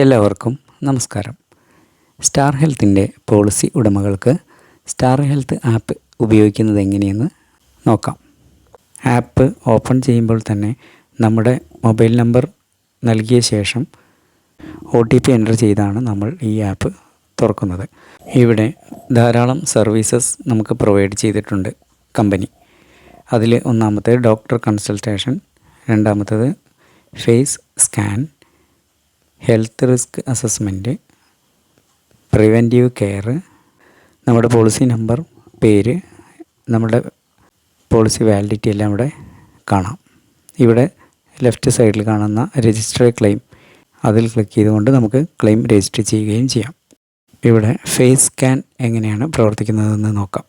എല്ലാവർക്കും നമസ്കാരം. സ്റ്റാർ ഹെൽത്തിന്റെ പോളിസി ഉടമകൾക്ക് സ്റ്റാർ ഹെൽത്ത് ആപ്പ് ഉപയോഗിക്കുന്നത് എങ്ങനെയെന്ന് നോക്കാം. ആപ്പ് ഓപ്പൺ ചെയ്യുമ്പോൾ തന്നെ നമ്മുടെ മൊബൈൽ നമ്പർ നൽകിയ ശേഷം ഒ ടി പി എന്റർ ചെയ്താണ് നമ്മൾ ഈ ആപ്പ് തുറക്കുന്നത്. ഇവിടെ ധാരാളം സർവീസസ് നമുക്ക് പ്രൊവൈഡ് ചെയ്തിട്ടുണ്ട് കമ്പനി. അതിൽ ഒന്നാമത്തേത് ഡോക്ടർ കൺസൾട്ടേഷൻ രണ്ടാമത്തേത് face scan health risk assessment preventive care നമ്മുടെ പോളിസി നമ്പർ പേര് നമ്മുടെ പോളിസി വാലിഡിറ്റി എല്ലാം ഇവിടെ കാണാം. ഇവിടെ ലെഫ്റ്റ് സൈഡിൽ കാണുന്ന രജിസ്റ്റർ ക്ലെയിം അതിൽ ക്ലിക്ക് ചെയ്തുകൊണ്ട് നമുക്ക് ക്ലെയിം രജിസ്റ്റർ ചെയ്യുകയും ചെയ്യാം. ഇവിടെ ഫേസ് സ്കാൻ എങ്ങനെയാണ് പ്രവർത്തിക്കുന്നതെന്ന് നോക്കാം.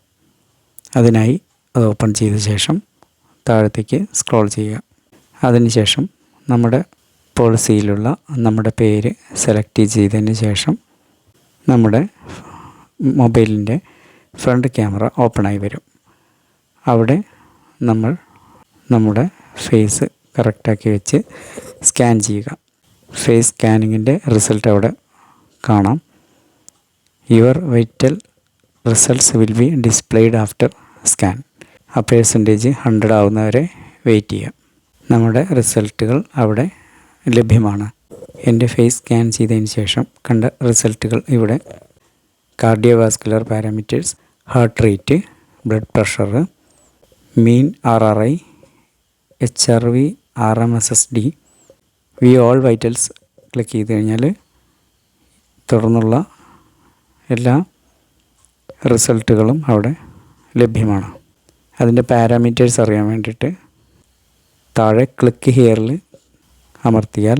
അതിനായി അത് ഓപ്പൺ ചെയ്ത ശേഷം താഴത്തേക്ക് സ്ക്രോൾ ചെയ്യുക. അതിനുശേഷം നമ്മുടെ പോളിസിയിലുള്ള നമ്മുടെ പേര് സെലക്ട് ചെയ്തതിന് ശേഷം നമ്മുടെ മൊബൈലിന്റെ ഫ്രണ്ട് ക്യാമറ ഓപ്പണായി വരും. അവിടെ നമ്മൾ നമ്മുടെ ഫേസ് കറക്റ്റാക്കി വെച്ച് സ്കാൻ ചെയ്യുക. ഫേസ് സ്കാനിങ്ങിന്റെ റിസൾട്ട് അവിടെ കാണാം. Your vital results will be displayed after scan ആ പേഴ്സന്റേജ് ഹൺഡ്രഡ് ആവുന്നവരെ വെയിറ്റ് ചെയ്യാം. നമ്മുടെ റിസൾട്ടുകൾ അവിടെ ലഭ്യമാണ്. എന്റെ ഫേസ് സ്കാൻ ചെയ്തതിന് ശേഷം കണ്ട റിസൾട്ടുകൾ ഇവിടെ. Cardiovascular parameters heart rate blood pressure mean R R I H R V R M S S D V all vitals click ചെയ്ത് കഴിഞ്ഞാൽ തുടർന്നുള്ള എല്ലാ റിസൾട്ടുകളും അവിടെ ലഭ്യമാണ്. അതിന്റെ പാരാമീറ്റേഴ്സ് അറിയാൻ വേണ്ടിയിട്ട് താഴെ ക്ലിക്ക് ഹിയറിൽ അമർത്തിയാൽ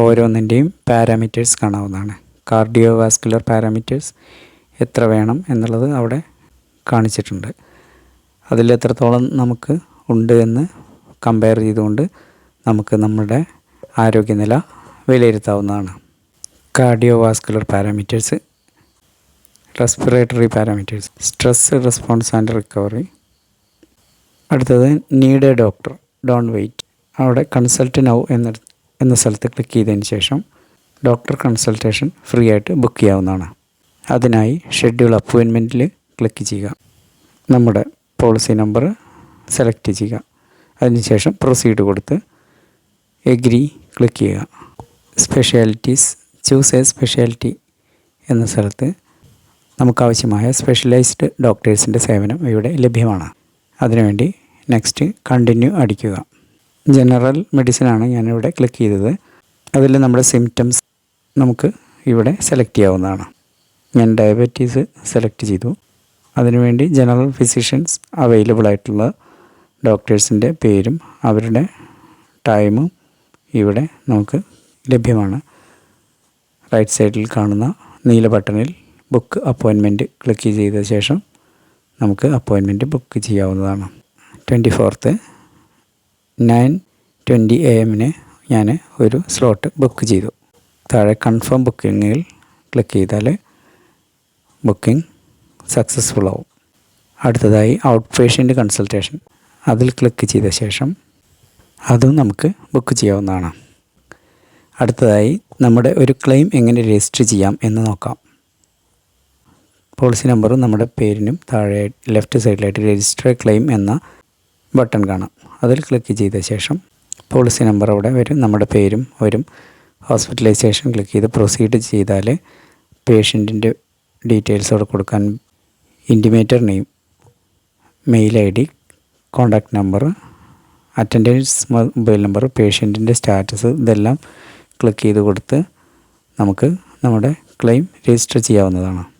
ഓരോന്നിന്റെയും പാരാമീറ്റേഴ്സ് കാണാവുന്നതാണ്. കാർഡിയോ വാസ്കുലർ പാരാമീറ്റേഴ്സ് എത്ര വേണം എന്നുള്ളത് അവിടെ കാണിച്ചിട്ടുണ്ട്. അതിൽ എത്രത്തോളം നമുക്ക് ഉണ്ട് എന്ന് കമ്പയർ ചെയ്തുകൊണ്ട് നമുക്ക് നമ്മുടെ ആരോഗ്യനില വിലയിരുത്താവുന്നതാണ്. Cardio vascular parameters respiratory parameters stress response and recovery. അടുത്തത് need a doctor don't wait. അവിടെ കൺസൾട്ട് നൗ എന്ന എന്ന സ്ഥലത്ത് ക്ലിക്ക് ചെയ്തതിന് ശേഷം ഡോക്ടർ കൺസൾട്ടേഷൻ ഫ്രീ ആയിട്ട് ബുക്ക് ചെയ്യാവുന്നതാണ്. അതിനായി ഷെഡ്യൂൾ അപ്പോയിൻമെന്റിൽ ക്ലിക്ക് ചെയ്യുക. നമ്മുടെ പോളിസി നമ്പർ സെലക്ട് ചെയ്യുക. അതിനുശേഷം പ്രൊസീഡ് കൊടുത്ത് എഗ്രി ക്ലിക്ക് ചെയ്യുക. സ്പെഷ്യാലിറ്റീസ് ചൂസ് എ സ്പെഷ്യാലിറ്റി എന്ന സ്ഥലത്ത് നമുക്കാവശ്യമായ സ്പെഷ്യലൈസ്ഡ് ഡോക്ടേഴ്സിന്റെ സേവനം ഇവിടെ ലഭ്യമാണ്. അതിനുവേണ്ടി നെക്സ്റ്റ് കണ്ടിന്യൂ അടിക്കുക. ജനറൽ മെഡിസിൻ മെഡിസിനാണ് ഞാനിവിടെ ക്ലിക്ക് ചെയ്തത്. അതിൽ നമ്മുടെ സിംറ്റംസ് നമുക്ക് ഇവിടെ സെലക്ട് ചെയ്യാവുന്നതാണ്. ഞാൻ ഡയബറ്റീസ് സെലക്ട് ചെയ്തു. അതിനുവേണ്ടി ജനറൽ ഫിസിഷ്യൻസ് അവൈലബിൾ ആയിട്ടുള്ള ഡോക്ടേഴ്സിന്റെ പേരും അവരുടെ ടൈമും ഇവിടെ നമുക്ക് ലഭ്യമാണ്. റൈറ്റ് സൈഡിൽ കാണുന്ന നീല ബട്ടണിൽ ബുക്ക് അപ്പോയിൻമെന്റ് ക്ലിക്ക് ചെയ്ത ശേഷം നമുക്ക് അപ്പോയിൻമെന്റ് ബുക്ക് ചെയ്യാവുന്നതാണ്. Twenty fourth nine twenty A എമ്മിന് ഞാൻ ഒരു സ്ലോട്ട് ബുക്ക് ചെയ്തു. താഴെ കൺഫേം ബുക്കിങ്ങിൽ ക്ലിക്ക് ചെയ്താൽ ബുക്കിംഗ് സക്സസ്ഫുൾ ആവും. അടുത്തതായി ഔട്ട് പേഷ്യന്റ് കൺസൾട്ടേഷൻ അതിൽ ക്ലിക്ക് ചെയ്ത ശേഷം അതും നമുക്ക് ബുക്ക് ചെയ്യാവുന്നതാണ്. അടുത്തതായി നമ്മുടെ ഒരു ക്ലെയിം എങ്ങനെ രജിസ്റ്റർ ചെയ്യാം എന്ന് നോക്കാം. പോളിസി നമ്പറും നമ്മുടെ പേരിനും താഴെ ലെഫ്റ്റ് സൈഡിലായിട്ട് രജിസ്റ്റർ ക്ലെയിം എന്ന ബട്ടൺ കാണാം. അതിൽ ക്ലിക്ക് ചെയ്ത ശേഷം പോളിസി നമ്പർ അവിടെ വരും. നമ്മുടെ പേരും വരും. ഹോസ്പിറ്റലൈസേഷൻ ക്ലിക്ക് ചെയ്ത് പ്രൊസീഡ് ചെയ്താൽ പേഷ്യന്റിന്റെ ഡീറ്റെയിൽസ് അവിടെ കൊടുക്കാൻ intimator name mail I D contact number attendance mobile number പേഷ്യന്റിന്റെ status ഇതെല്ലാം ക്ലിക്ക് ചെയ്ത് കൊടുത്ത് നമുക്ക് നമ്മുടെ ക്ലെയിം രജിസ്റ്റർ ചെയ്യാവുന്നതാണ്.